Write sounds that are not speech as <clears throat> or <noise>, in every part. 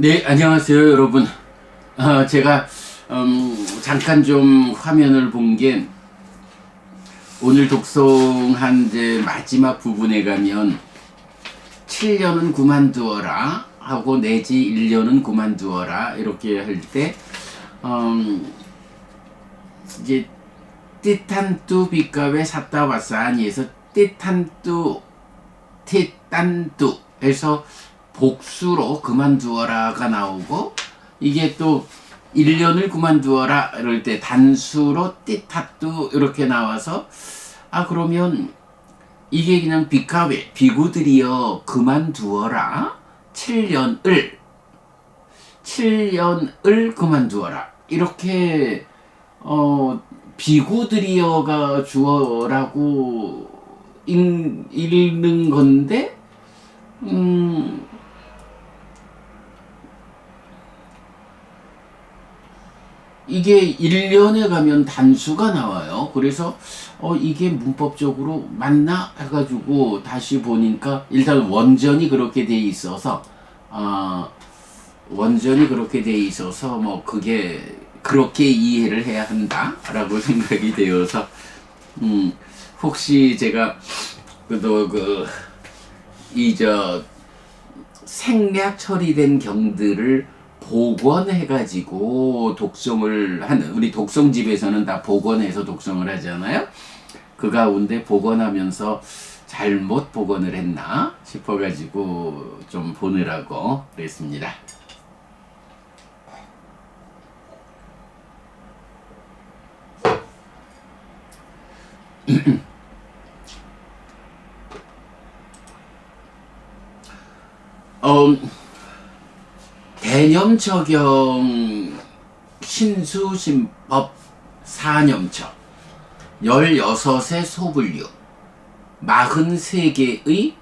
네, 안녕하세요, 여러분. 어, 제가 음, 잠깐 좀 화면을 본 게 오늘 독송한 이제 마지막 부분에 가면 7년은 그만두어라 하고 내지 1년은 그만두어라 이렇게 할때 음, 이제 띠탄 뚜 빛값에 샀다 왔사 아니에서 띠탄 뚜 티딴 뚜 해서 복수로 그만두어라가 나오고 이게 또 1년을 그만두어라 이럴 때 단수로 띠타뚜 이렇게 나와서 아 그러면 이게 그냥 비카웨 비구들이여 그만두어라. 7년을. 7년을 그만두어라. 이렇게 어 비구들이여가 주어라고 읽, 읽는 건데 음 이게 1년에 가면 단수가 나와요. 그래서 어 이게 문법적으로 맞나 해가지고 다시 보니까 일단 원전이 그렇게 돼 있어서 아 원전이 그렇게 돼 있어서 뭐 그게 그렇게 이해를 해야 한다라고 <laughs> 생각이 되어서 음 혹시 제가 그도 그 이 저 생략 처리된 경들을 복원해가지고 독송을 하는 우리 독송집에서는 다 복원해서 독송을 하잖아요. 그 가운데 복원하면서 잘못 복원을 했나 싶어가지고 좀 보느라고 그랬습니다. <clears throat> 어, 대념처경 신수신법 사념처 16의 소분류. 43개의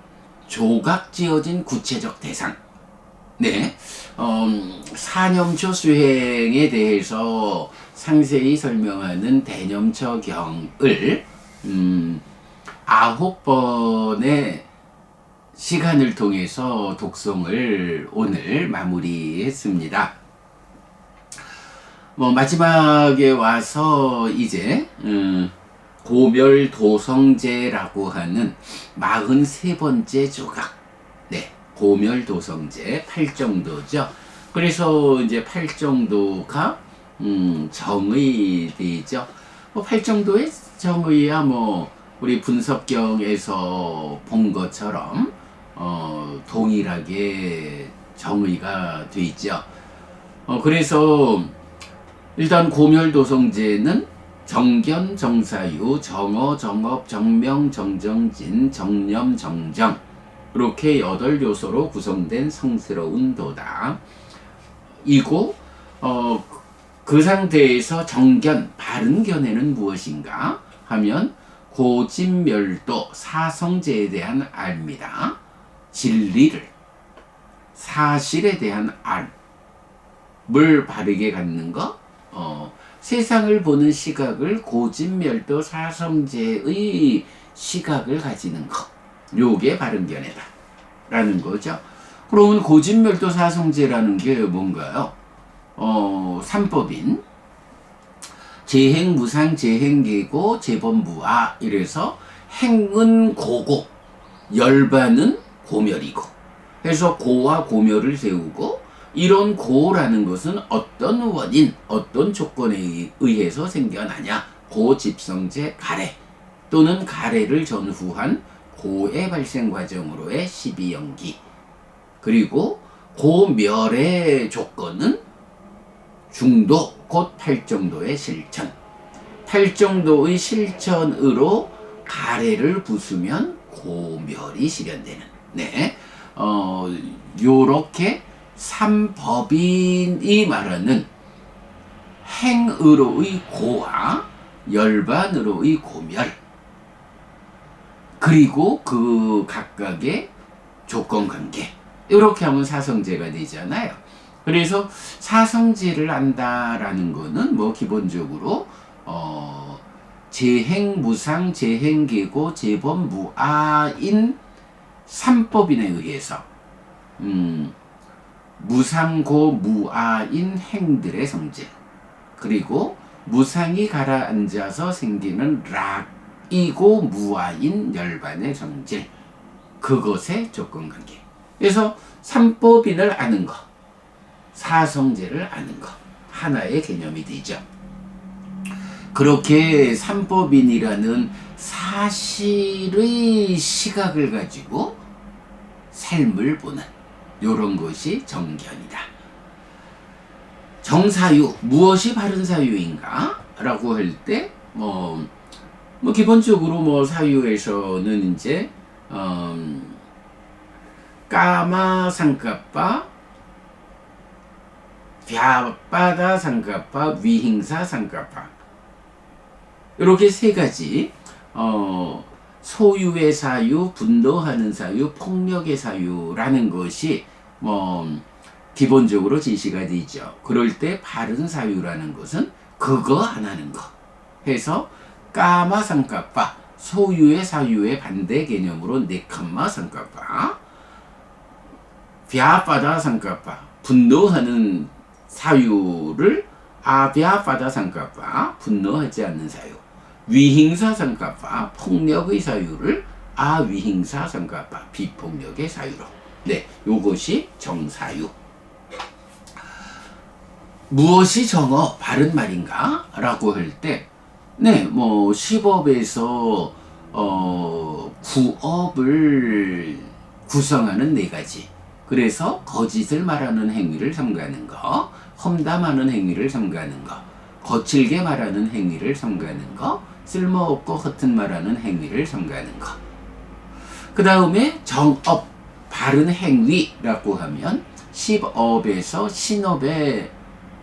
조각 지어진 구체적 대상. 네, 음, 사념처 수행에 대해서 상세히 설명하는 대념처경을 음, 아홉 번의 시간을 통해서 독송을 오늘 마무리했습니다. 뭐 마지막에 와서 이제 음, 고멸 도성제라고 하는 43번째 조각 네 고멸 도성제 8정도죠. 그래서 이제 8정도가 음, 정의되죠. 뭐 8정도의 정의야 뭐 우리 분석경에서 본 것처럼 어, 동일하게 정의가 돼 있죠. 어, 그래서 일단 고멸도성제는 정견, 정사유, 정어, 정업, 정명, 정정진, 정념, 정정 이렇게 여덟 요소로 구성된 성스러운 도다. 이고 어, 그 상태에서 정견, 바른 견해는 무엇인가 하면 고진멸도 사성제에 대한 알입니다. 진리를 사실에 대한 알을 바르게 갖는 것, 어, 세상을 보는 시각을 고진멸도 사성제의 시각을 가지는 것, 요게 바른 견해다. 라는 거죠. 그러면 고진멸도 사성제라는 게 뭔가요? 어, 삼법인 재행 무상 재행 계고 재범 무아 이래서 행은 고고 열반은 고멸이고 해서 고와 고멸을 세우고 이런 고라는 것은 어떤 원인 어떤 조건에 의해서 생겨나냐 고집성제 가래 또는 가래를 전후한 고의 발생 과정으로의 12연기 그리고 고멸의 조건은 중도 곧 8정도의 실천. 8정도의 실천으로 가래를 부수면 고멸이 실현되는. 네. 어, 요렇게 삼법인이 말하는 행으로의 고와 열반으로의 고멸. 그리고 그 각각의 조건 관계. 이렇게 하면 사성제가 되잖아요. 그래서 사성제를 안다라는 거는 뭐 기본적으로 어 재행 무상, 재행 계고, 재범 무아인 삼법인에 의해서 음 무상고 무아인 행들의 성질. 그리고 무상이 가라앉아서 생기는 락이고 무아인 열반의 성질. 그것의 조건 관계. 그래서 삼법인을 아는 것 사성제를 아는 것 하나의 개념이 되죠. 그렇게 삼법인이라는 사실의 시각을 가지고 삶을 보는 요런 것이 정견이다. 정사유 무엇이 바른 사유인가? 라고 할때뭐 뭐 기본적으로 뭐 사유에서는 이제 음, 까마 상가빠 벼바다 상가빠 위행사 상가빠 이렇게 세 가지 어, 소유의 사유, 분노하는 사유, 폭력의 사유라는 것이 뭐 기본적으로 제시가 되죠. 그럴 때 바른 사유라는 것은 그거 안 하는 거 해서 까마 상가파 소유의 사유의 반대 개념으로 네칸마 상가파 벼바다 상가파 분노하는 사유를 아벼바다 상가파 분노하지 않는 사유 위행사 상가파 폭력의 사유를 아위행사 상가파 비폭력의 사유로. 네 요것이 정사유. 무엇이 정어? 바른 말인가? 라고 할 때 네 뭐 시법에서 어 구업을 구성하는 네 가지. 그래서 거짓을 말하는 행위를 삼가하는 거 험담하는 행위를 삼가하는 거 거칠게 말하는 행위를 삼가하는 거 쓸모없고 허튼 말하는 행위를 삼가하는 것. 그 다음에 정업, 바른 행위라고 하면 십업에서 신업에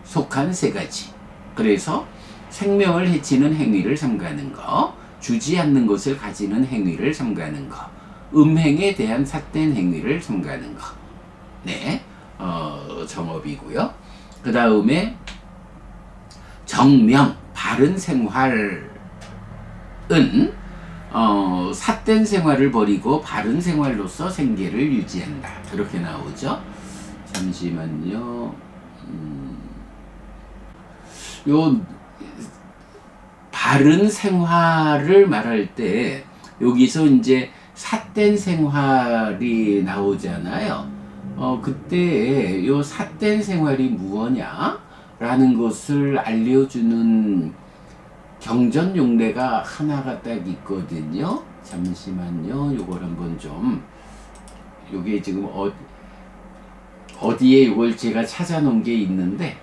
속한 세 가지. 그래서 생명을 해치는 행위를 삼가하는 것, 주지 않는 것을 가지는 행위를 삼가하는 것, 음행에 대한 삿된 행위를 삼가하는 것. 네, 어, 정업이고요. 그 다음에 정명, 바른 생활 은 어, 삿된 생활을 버리고 바른 생활로서 생계를 유지한다. 그렇게 나오죠. 잠시만요. 음, 요 바른 생활을 말할 때 여기서 이제 삿된 생활이 나오잖아요. 어, 그때 요 삿된 생활이 무엇냐라는 것을 알려주는 경전 용례가 하나가 딱 있거든요. 잠시만요. 요걸 한번 좀 요게 지금 어, 어디에 요걸 제가 찾아놓은 게 있는데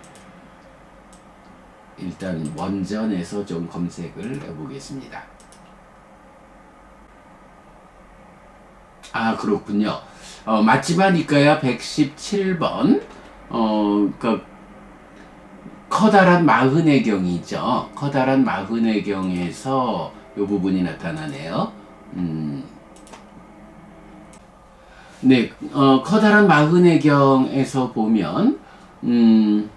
일단 원전에서 좀 검색을 해보겠습니다. 아 그렇군요. 어, 맞지마니까야 117번 어, 그 커다란 마흔의 경이죠. 커다란 마흔의 경에서 이 부분이 나타나네요. 음. 네, 어, 커다란 마흔의 경에서 보면, 음,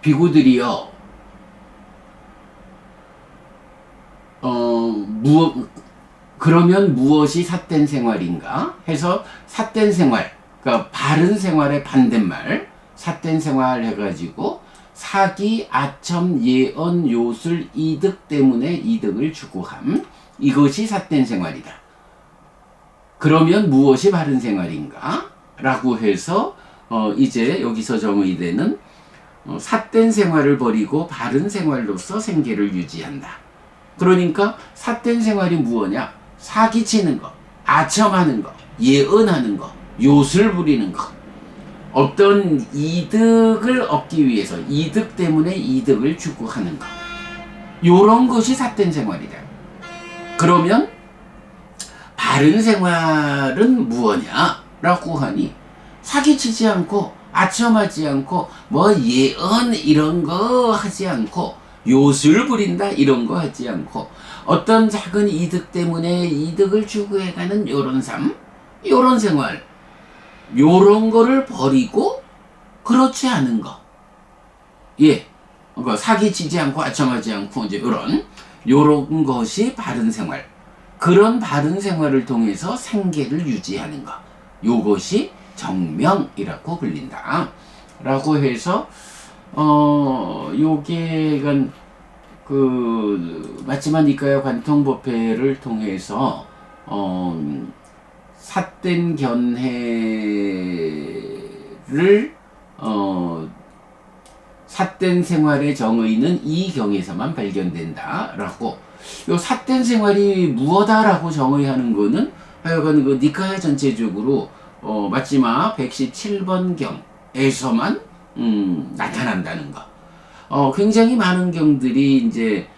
비구들이요, 어, 무, 그러면 무엇이 삿된 생활인가? 해서 삿된 생활, 그러니까 바른 생활의 반대말, 삿된 생활 해가지고 사기, 아첨, 예언, 요술, 이득 때문에 이득을 추구함. 이것이 삿된 생활이다. 그러면 무엇이 바른 생활인가? 라고 해서 어 이제 여기서 정의되는 어 삿된 생활을 버리고 바른 생활로서 생계를 유지한다. 그러니까 삿된 생활이 무엇냐? 사기치는 거, 아첨하는 거, 예언하는 거, 요술 부리는 거. 어떤 이득을 얻기 위해서 이득 때문에 이득을 추구하는 것. 요런 것이 삿된 생활이다. 그러면 바른 생활은 무엇냐? 라고 하니 사기치지 않고 아첨하지 않고 뭐 예언 이런 거 하지 않고 요술 부린다 이런 거 하지 않고 어떤 작은 이득 때문에 이득을 추구해가는 요런 삶 요런 생활 요런 거를 버리고 그렇지 않은 거. 예. 그러니까 사기치지 않고 아첨하지 않고 이제 요런 요런 것이 바른 생활. 그런 바른 생활을 통해서 생계를 유지하는 거. 요것이 정명이라고 불린다. 라고 해서 어 요게 그 맞지만 이과의 관통법회를 통해서 어 삿된 견해를 어 삿된 생활의 정의는 이 경에서만 발견된다라고 요 삿된 생활이 무엇다라고 정의하는 거는 하여간 그 니카야 전체적으로 어 맞지마 117번 경에서만 음 나타난다는 거. 어 굉장히 많은 경들이 이제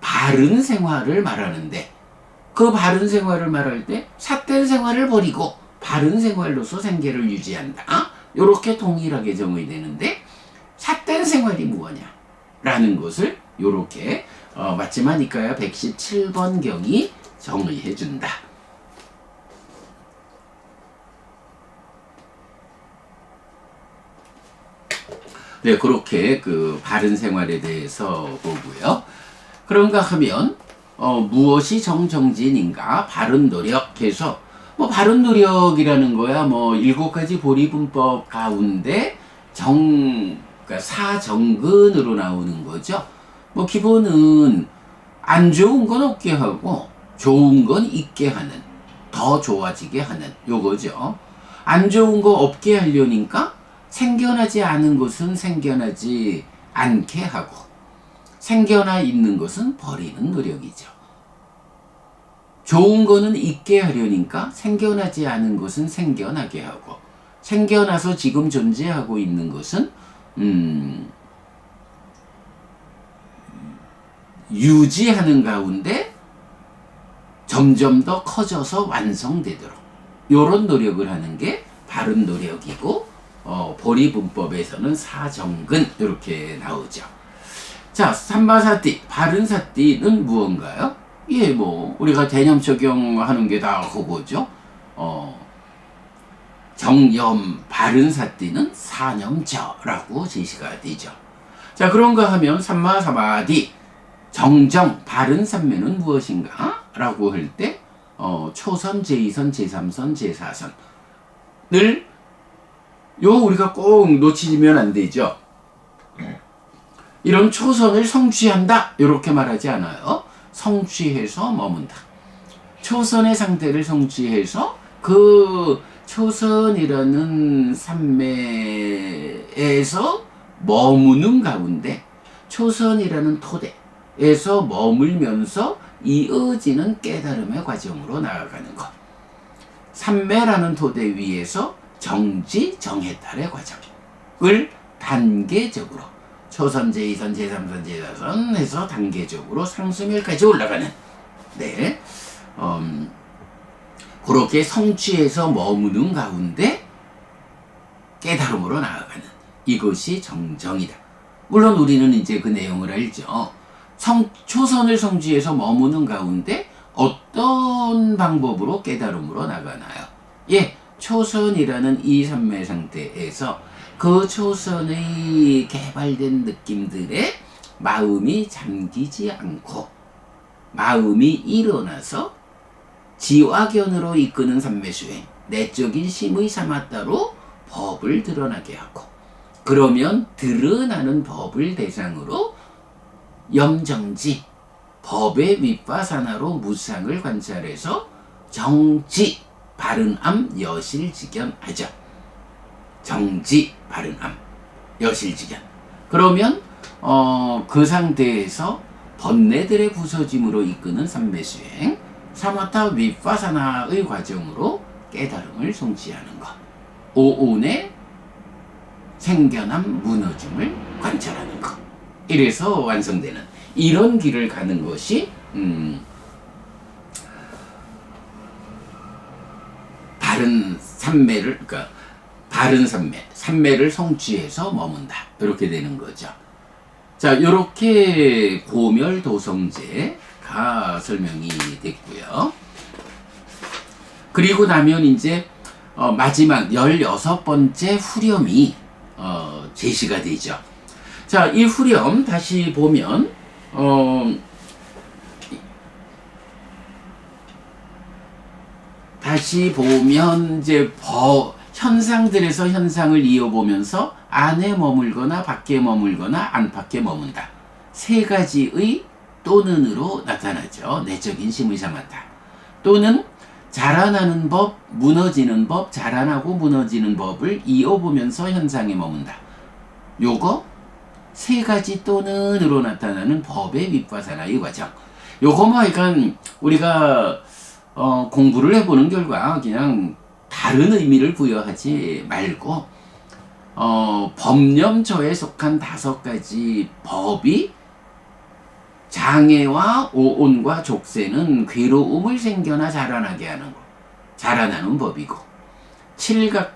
바른 생활을 말하는데 그 바른 생활을 말할 때 삿된 생활을 버리고 바른 생활로서 생계를 유지한다. 요렇게 동일하게 정의되는데 삿된 생활이 무엇냐? 라는 것을 요렇게 어, 맞지만 이까야 117번 경이 정의해 준다. 네, 그렇게 그 바른 생활에 대해서 보고요. 그런가 하면 어, 무엇이 정정진인가 바른 노력해서 뭐 바른 노력이라는 거야 뭐 일곱 가지 보리분법 가운데 정 그러니까 사정근으로 나오는 거죠. 뭐 기본은 안 좋은 건 없게 하고 좋은 건 있게 하는 더 좋아지게 하는 요거죠. 안 좋은 거 없게 하려니까 생겨나지 않은 것은 생겨나지 않게 하고 생겨나 있는 것은 버리는 노력이죠. 좋은 거는 있게 하려니까 생겨나지 않은 것은 생겨나게 하고 생겨나서 지금 존재하고 있는 것은 음, 유지하는 가운데 점점 더 커져서 완성되도록 이런 노력을 하는 게 바른 노력이고 어, 보리분법에서는 사정근 이렇게 나오죠. 자, 삼바사띠, 바른 사띠는 무언가요? 예, 뭐 우리가 개념 적용하는 게 다 그거죠. 어, 정염 바른 사띠는 사념저라고 제시가 되죠. 자, 그런가 하면 삼마사마디 정정 바른 삼매는 무엇인가? 라고 할 때, 어, 초선, 제2선, 제3선, 제4선을 요 우리가 꼭 놓치면 안 되죠. 이런 초선을 성취한다. 이렇게 말하지 않아요. 성취해서 머문다. 초선의 상태를 성취해서 그 초선이라는 산매에서 머무는 가운데 초선이라는 토대에서 머물면서 이어지는 깨달음의 과정으로 나아가는 것. 산매라는 토대 위에서 정지 정해탈의 과정을 단계적으로 초선, 제2선, 제3선, 제4선 해서 단계적으로 상수멸까지 올라가는 네. 음, 그렇게 성취해서 머무는 가운데 깨달음으로 나아가는 이것이 정정이다. 물론 우리는 이제 그 내용을 알죠. 성, 초선을 성취해서 머무는 가운데 어떤 방법으로 깨달음으로 나가나요? 예, 초선이라는 이 삼매 상태에서 그 초선의 개발된 느낌들에 마음이 잠기지 않고 마음이 일어나서 지화견으로 이끄는 삼매수행 내적인 심의 삼았다로 법을 드러나게 하고 그러면 드러나는 법을 대상으로 염정지 법의 윗바사나로 무상을 관찰해서 정지 바른암 여실직견하죠. 정지 바른암 여실직견. 그러면 어, 그 상태에서 번뇌들의 부서짐으로 이끄는 삼매수행 사마타 윗바사나의 과정으로 깨달음을 성취하는 것. 오온의 생겨남 무너짐을 관찰하는 것. 이래서 완성되는 이런 길을 가는 것이 음, 바른 삼매를 그러니까 바른 삼매, 삼매를 성취해서 머문다. 이렇게 되는 거죠. 자, 이렇게 고멸 도성제가 설명이 됐고요. 그리고 나면 이제 어, 마지막 16번째 후렴이 어, 제시가 되죠. 자, 이 후렴 다시 보면 어, 다시 보면 이제 버, 현상들에서 현상을 이어보면서 안에 머물거나 밖에 머물거나 안팎에 머문다. 세 가지의 또는으로 나타나죠. 내적인 심의사마다. 또는 자라나는 법, 무너지는 법, 자라나고 무너지는 법을 이어보면서 현상에 머문다. 요거 세 가지 또는으로 나타나는 법의 윗바사나의 과정. 요거 뭐 약간 우리가 어, 공부를 해보는 결과 그냥 다른 의미를 부여하지 말고 어, 법념조에 속한 다섯 가지 법이 장애와 오온과 족쇄는 괴로움을 생겨나 자라나게 하는 것, 자라나는 법이고 칠각지는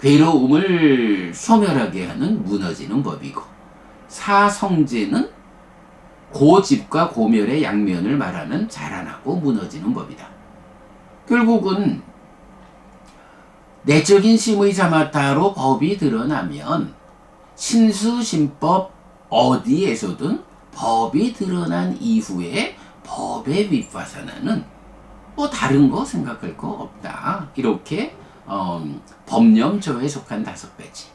괴로움을 소멸하게 하는 무너지는 법이고 사성제는 고집과 고멸의 양면을 말하는 자라나고 무너지는 법이다. 결국은 내적인 심의 자마타로 법이 드러나면 신수신법 어디에서든 법이 드러난 이후에 법의 윗바사나는 뭐 다른 거 생각할 거 없다. 이렇게 어, 법념조에 속한 다섯 가지.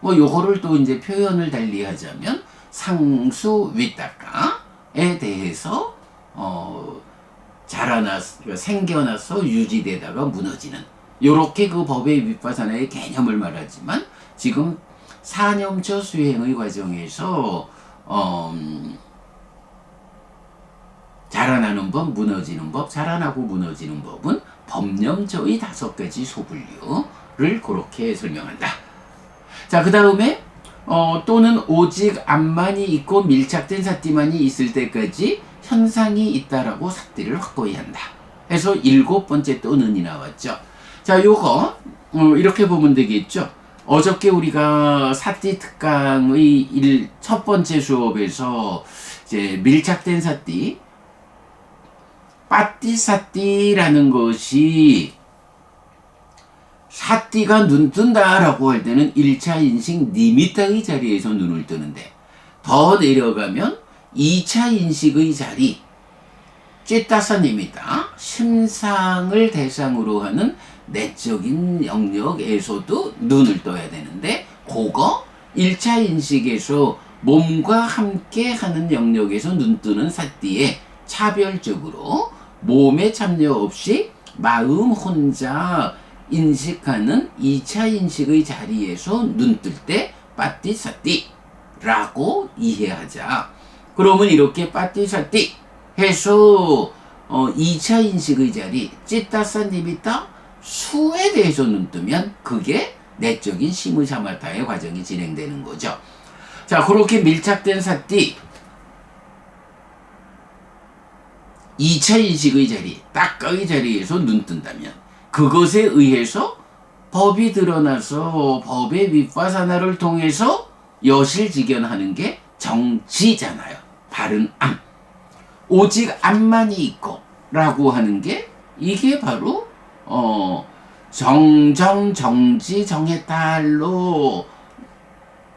뭐 요거를 또 이제 표현을 달리 하자면 상수 윗다가에 대해서 어, 자라나서 그러니까 생겨나서 유지되다가 무너지는 요렇게 그 법의 윗바사나의 개념을 말하지만 지금 사념처 수행의 과정에서 어, 음, 자라나는 법, 무너지는 법, 자라나고 무너지는 법은 법념저의 다섯 가지 소분류를 그렇게 설명한다. 자, 그 다음에 어, 또는 오직 암만이 있고 밀착된 사띠만이 있을 때까지 현상이 있다라고 사띠를 확고히 한다. 해서 일곱 번째 또는이 나왔죠. 자, 요거 어, 이렇게 보면 되겠죠. 어저께 우리가 사띠 특강의 일, 첫 번째 수업에서 이제 밀착된 사띠 빠띠사띠라는 것이 사띠가 눈 뜬다라고 할 때는 1차 인식 니미타의 자리에서 눈을 뜨는데 더 내려가면 2차 인식의 자리. 쥐따사님이다. 심상을 대상으로 하는 내적인 영역에서도 눈을 떠야 되는데 그거 1차 인식에서 몸과 함께 하는 영역에서 눈 뜨는 사띠에 차별적으로 몸에 참여 없이 마음 혼자 인식하는 2차 인식의 자리에서 눈 뜰 때 빠띠사띠라고 이해하자. 그러면 이렇게 빠띠사띠 해서 어, 2차 인식의 자리 찌따사니비타 수에 대해서 눈 뜨면 그게 내적인 시무사마타의 과정이 진행되는 거죠. 자 그렇게 밀착된 사띠 2차 인식의 자리, 딱각의 자리에서 눈 뜬다면 그것에 의해서 법이 드러나서 법의 윗바사나를 통해서 여실직연하는 게 정지잖아요. 바른 암. 오직 암만이 있고 라고 하는 게 이게 바로 어 정정 정지 정해탈로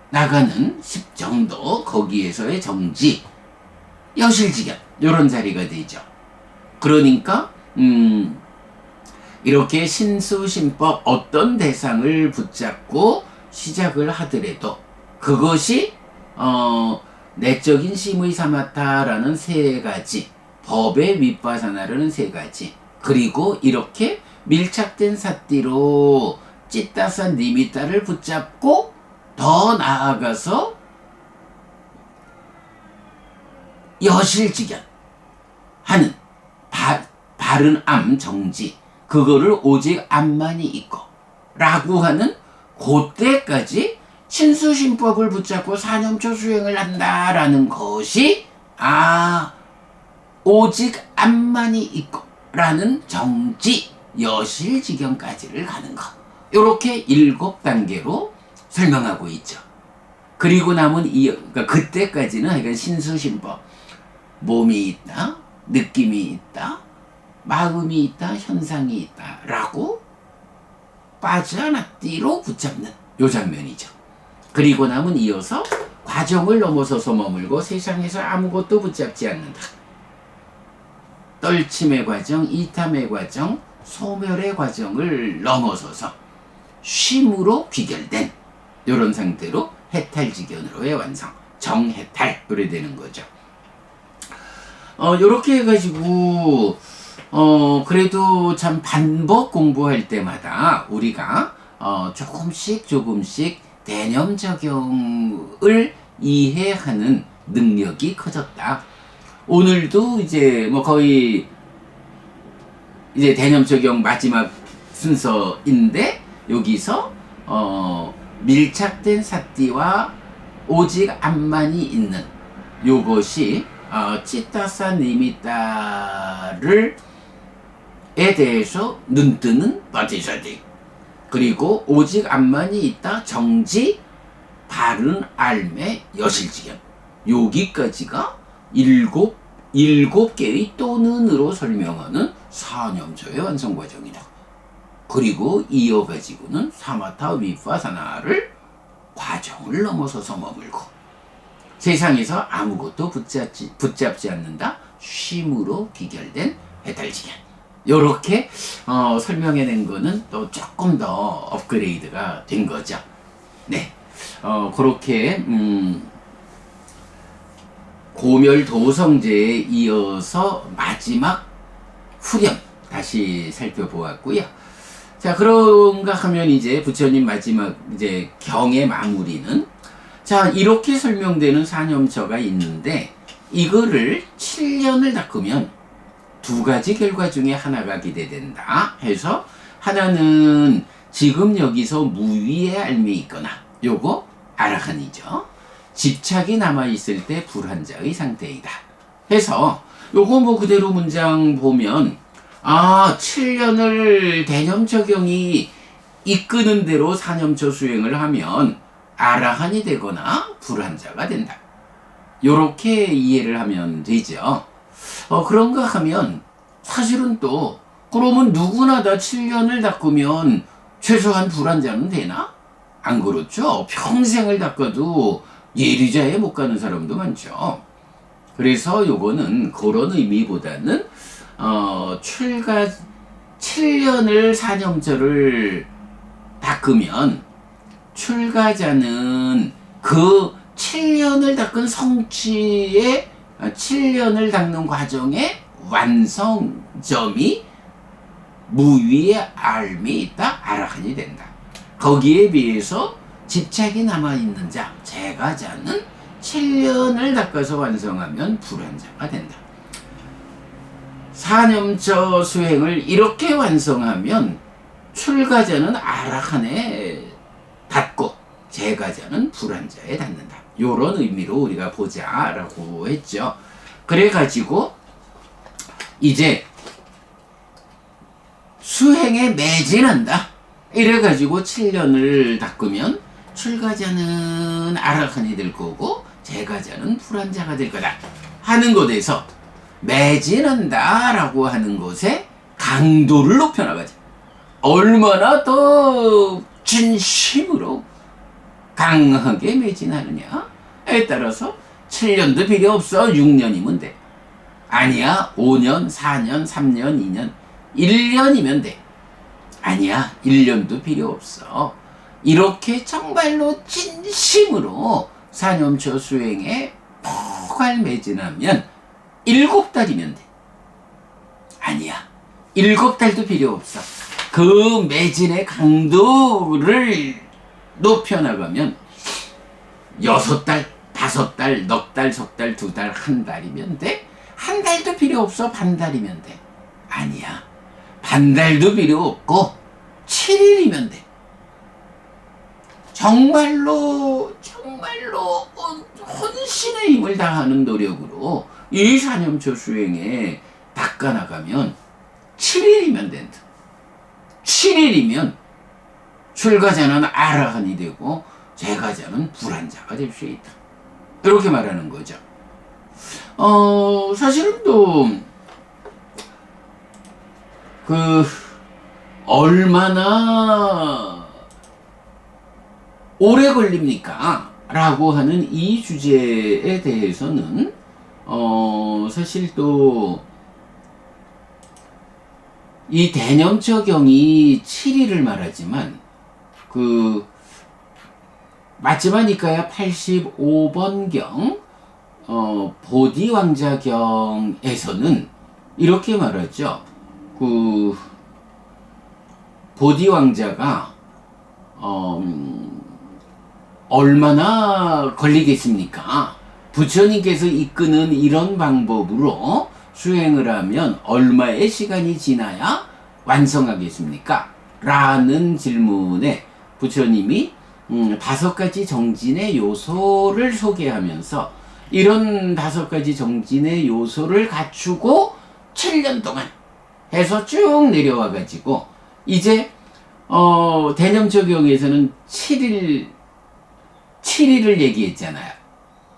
나가는 십정도 거기에서의 정지 여실직연 이런 자리가 되죠. 그러니까 음, 이렇게 신수신법 어떤 대상을 붙잡고 시작을 하더라도 그것이 어, 내적인 심의 사마타라는 세 가지 법의 윗바사나라는 세 가지 그리고 이렇게 밀착된 사띠로 찌따사 니미따를 붙잡고 더 나아가서 여실직연 하는 바, 바른 암 정지 그거를 오직 암만이 있고 라고 하는 그때까지 신수신법을 붙잡고 사념초 수행을 한다라는 것이 아 오직 암만이 있고 라는 정지 여실지경까지를 가는 것 이렇게 일곱 단계로 설명하고 있죠. 그리고 남은 이 그러니까 그때까지는 하여간 신수신법 몸이 있다 느낌이 있다, 마음이 있다, 현상이 있다 라고 빠져나띠로 붙잡는 요 장면이죠. 그리고 남은 이어서 과정을 넘어서서 머물고 세상에서 아무것도 붙잡지 않는다. 떨침의 과정, 이탐의 과정, 소멸의 과정을 넘어서서 쉼으로 귀결된 이런 상태로 해탈지견으로의 완성, 정해탈 이래 되는 거죠. 어 요렇게 해가지고 어 그래도 참 반복 공부할 때마다 우리가 어 조금씩 조금씩 개념 적용을 이해하는 능력이 커졌다. 오늘도 이제 뭐 거의 이제 대념 적용 마지막 순서인데 여기서 어 밀착된 사띠와 오직 암만이 있는 요것이 어 찌따사 니미따를 에 대해서 눈뜨는 바티사디 그리고 오직 암만이 있다 정지 바른 알매 여실지견 여기까지가 일곱 일곱 개의 또는으로 설명하는 사념조의 완성 과정이다. 그리고 이어가지고는 사마타 위파사나를 과정을 넘어서서 머물고 세상에서 아무것도 붙잡지, 붙잡지 않는다. 쉼으로 귀결된 해탈지견. 요렇게 어, 설명해낸 거는 또 조금 더 업그레이드가 된 거죠. 네. 어, 그렇게 음, 고멸 도성제에 이어서 마지막 후렴 다시 살펴보았고요. 자, 그런가 하면 이제 부처님 마지막 이제 경의 마무리는 자, 이렇게 설명되는 사념처가 있는데 이거를 7년을 닦으면 두 가지 결과 중에 하나가 기대된다 해서 하나는 지금 여기서 무위의 알미 있거나 요거 아라한이죠. 집착이 남아있을 때 불환자의 상태이다. 해서 요거 뭐 그대로 문장 보면 아 7년을 대념 적용이 이끄는 대로 사념처 수행을 하면 아라한이 되거나 불환자가 된다. 요렇게 이해를 하면 되죠. 어, 그런가 하면 사실은 또 그러면 누구나 다 7년을 닦으면 최소한 불환자는 되나? 안 그렇죠. 평생을 닦아도 예리자에 못 가는 사람도 많죠. 그래서 요거는 그런 의미보다는 어, 출가 7년을 사념절을 닦으면 출가자는 그 7년을 닦은 성취의 7년을 닦는 과정의 완성점이 무위의 알미 있다 아라한이 된다. 거기에 비해서 집착이 남아있는 자, 제가 자는 7년을 닦아서 완성하면 불환자가 된다. 사념처 수행을 이렇게 완성하면 출가자는 아라한에 닿고 제가자는 불환자에 닿는다. 요런 의미로 우리가 보자라고 했죠. 그래가지고 이제 수행에 매진한다. 이래가지고 7년을 닦으면 출가자는 아라칸이 될 거고 제가자는 불환자가 될 거다 하는 것에서 매진한다라고 하는 것에 강도를 높여나가죠. 얼마나 더 진심으로 강하게 매진하느냐 에 따라서 7년도 필요 없어 6년이면 돼. 아니야 5년, 4년, 3년, 2년, 1년이면 돼. 아니야 1년도 필요 없어. 이렇게 정말로 진심으로 사념초 수행에 포괄 매진하면 일곱 달이면 돼. 아니야. 일곱 달도 필요 없어. 그 매진의 강도를 높여나가면 여섯 달, 다섯 달, 넉 달, 석 달, 두 달, 한 달이면 돼. 한 달도 필요 없어. 반 달이면 돼. 아니야. 반 달도 필요 없고 7일이면 돼. 정말로 정말로 헌신의 힘을 다하는 노력으로 이 사념초 수행에 닦아나가면 7일이면 된다. 7일이면 출가자는 아라한이 되고 재가자는 불안자가 될 수 있다. 이렇게 말하는 거죠. 어, 사실은 또, 그, 얼마나 오래 걸립니까? 라고 하는 이 주제에 대해서는, 어, 사실 또, 이 대념처경이 7일을 말하지만 그 맞지마니까야 85번경 어, 보디 왕자경에서는 이렇게 말하죠. 그 보디 왕자가 어, 음, 얼마나 걸리겠습니까? 부처님께서 이끄는 이런 방법으로 수행을 하면 얼마의 시간이 지나야 완성하겠습니까? 라는 질문에 부처님이 음, 다섯 가지 정진의 요소를 소개하면서 이런 다섯 가지 정진의 요소를 갖추고 7년 동안 해서 쭉 내려와 가지고 이제 어, 대념적용에서는 7일 7일을 얘기했잖아요.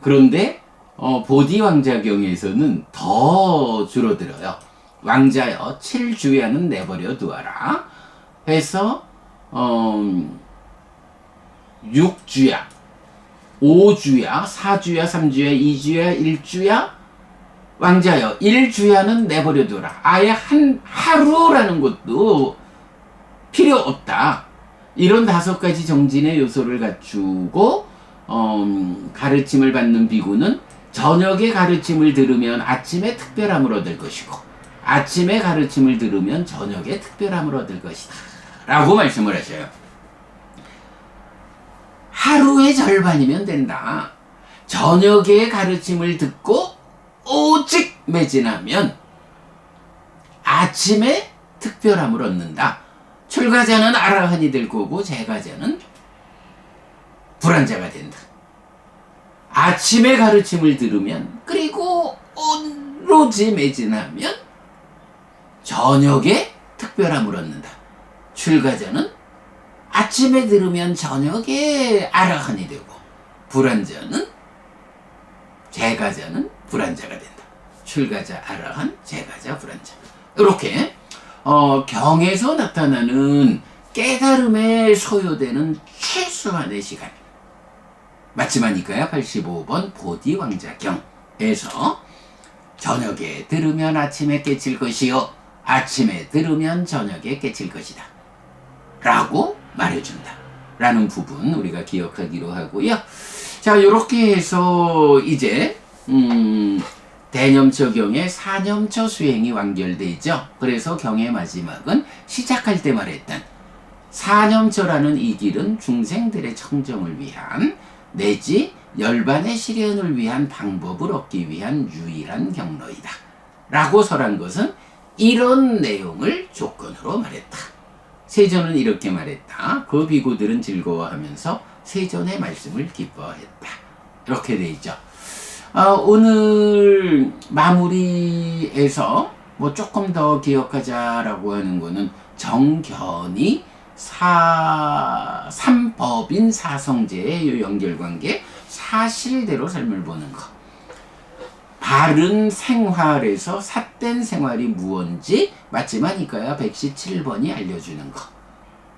그런데 어, 보디 왕자경에서는 더 줄어들어요. 왕자여 7주야는 내버려 두어라. 해서 어, 6주야, 5주야, 4주야, 3주야, 2주야, 1주야, 왕자여 1주야는 내버려 두라. 아예 한 하루라는 것도 필요 없다. 이런 다섯 가지 정진의 요소를 갖추고 어, 가르침을 받는 비구는 저녁에 가르침을 들으면 아침에 특별함을 얻을 것이고 아침에 가르침을 들으면 저녁에 특별함을 얻을 것이다. 라고 말씀을 하셔요. 하루의 절반이면 된다. 저녁에 가르침을 듣고 오직 매진하면 아침에 특별함을 얻는다. 출가자는 아라한이 될 거고 제가자는 불안자가 된다. 아침에 가르침을 들으면 그리고 오로지 매진하면 저녁에 특별함을 얻는다. 출가자는 아침에 들으면 저녁에 아라한이 되고 불안자는 제가자는 불안자가 된다. 출가자 아라한, 제가자 불안자. 이렇게 어, 경에서 나타나는 깨달음에 소요되는 최소한의 시간. 마지막이니까요. 85번 보디 왕자경에서 저녁에 들으면 아침에 깨칠 것이요. 아침에 들으면 저녁에 깨칠 것이다. 라고 말해준다. 라는 부분 우리가 기억하기로 하고요. 자, 이렇게 해서 이제, 음, 대념처 경의 사념처 수행이 완결되죠. 그래서 경의 마지막은 시작할 때 말했던 사념처라는 이 길은 중생들의 청정을 위한 내지 열반의 실현을 위한 방법을 얻기 위한 유일한 경로이다. 라고 설한 것은 이런 내용을 조건으로 말했다. 세존은 이렇게 말했다. 그 비구들은 즐거워하면서 세존의 말씀을 기뻐했다. 이렇게 돼 있죠. 어, 오늘 마무리에서 뭐 조금 더 기억하자라고 하는 거는 정견이 사, 삼법인 사성제의 연결관계 사실대로 삶을 보는 것. 바른 생활에서 삿된 생활이 무언지 맞지만이까야 117번이 알려주는 것.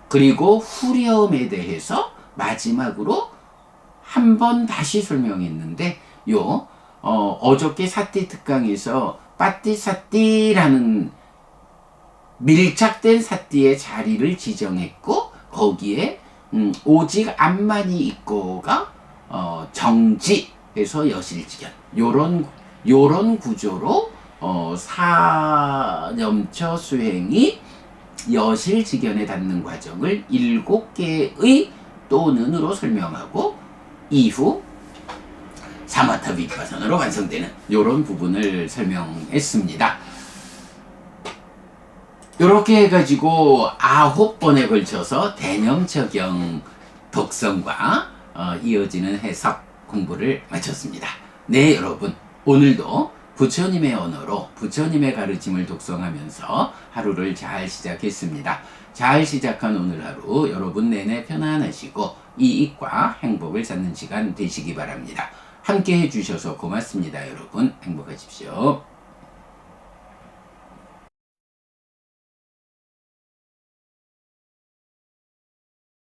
그리고 후렴에 대해서 마지막으로 한 번 다시 설명했는데 요 어, 어저께 사띠 특강에서 빠띠사띠라는 밀착된 사띠의 자리를 지정했고 거기에 음, 오직 암만이 있고가 어, 정지해서 여실지견 요런 요런 구조로 어, 사념처 수행이 여실지견에 닿는 과정을 일곱 개의 또는으로 설명하고 이후 사마타 비파선으로 완성되는 이런 부분을 설명했습니다. 이렇게 해가지고 아홉 번에 걸쳐서 대념처경 독성과 어, 이어지는 해석 공부를 마쳤습니다. 네, 여러분. 오늘도 부처님의 언어로 부처님의 가르침을 독성하면서 하루를 잘 시작했습니다. 잘 시작한 오늘 하루 여러분 내내 편안하시고 이익과 행복을 찾는 시간 되시기 바랍니다. 함께 해주셔서 고맙습니다, 여러분. 행복하십시오.